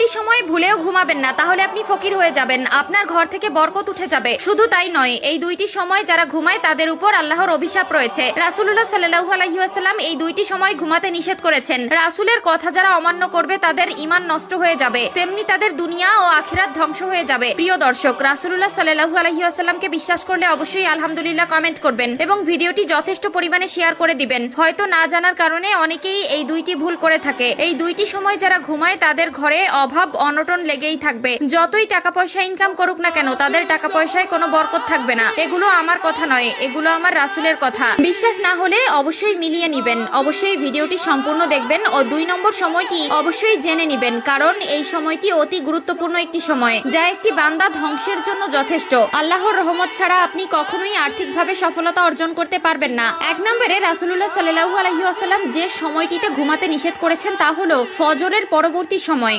দুটি সময় ভুলেও ঘুমাবেন না, তাহলে আপনি ফকির হয়ে যাবেন। আপনার ঘর থেকে বরকত উঠে যাবে। শুধু তাই নয়, এই দুইটি সময় যারা ঘুমায় তাদের উপর আল্লাহর অভিশাপ রয়েছে। রাসুল্লাহ সাল্লাহু এই দুইটি সময় ঘুমাতে নিষেধ করেছেন। রাসুলের কথা যারা অমান্য করবে, তাদের ইমান নষ্ট হয়ে যাবে। তেমনি তাদের দুনিয়া ও আখিরাত ধ্বংস হয়ে যাবে। প্রিয় দর্শক রাসুল্লাহ সাল্লাহু আলহিউসাল্লামকে বিশ্বাস করলে অবশ্যই আলহামদুলিল্লাহ কমেন্ট করবেন এবং ভিডিওটি যথেষ্ট পরিমাণে শেয়ার করে দিবেন। হয়তো না জানার কারণে অনেকেই এই দুইটি ভুল করে থাকে। এই দুইটি সময় যারা ঘুমায় তাদের ঘরে অভাব অনটন লেগেই থাকবে। যতই টাকা পয়সা ইনকাম করুক না কেন, তাদের টাকা পয়সায় কোনো বরকত থাকবে না। এগুলো আমার কথা নয়, এগুলো আমার রাসুলের কথা। বিশ্বাস না হলে অবশ্যই মিলিয়ে নিবেন। অবশ্যই ভিডিওটি সম্পূর্ণ দেখবেন ও দুই নম্বর সময়টি অবশ্যই জেনে নিবেন, কারণ এই সময়টি অতি গুরুত্বপূর্ণ একটি সময়, যা একটি বান্দা ধ্বংসের জন্য যথেষ্ট। আল্লাহর রহমত ছাড়া আপনি কখনোই আর্থিকভাবে সফলতা অর্জন করতে পারবেন না। এক নম্বরে রাসুল্লাহ সাল্লাহু আলহিউসাল্লাম যে সময়টিতে ঘুমাতে নিষেধ করেছেন তা হলো ফজরের পরবর্তী সময়।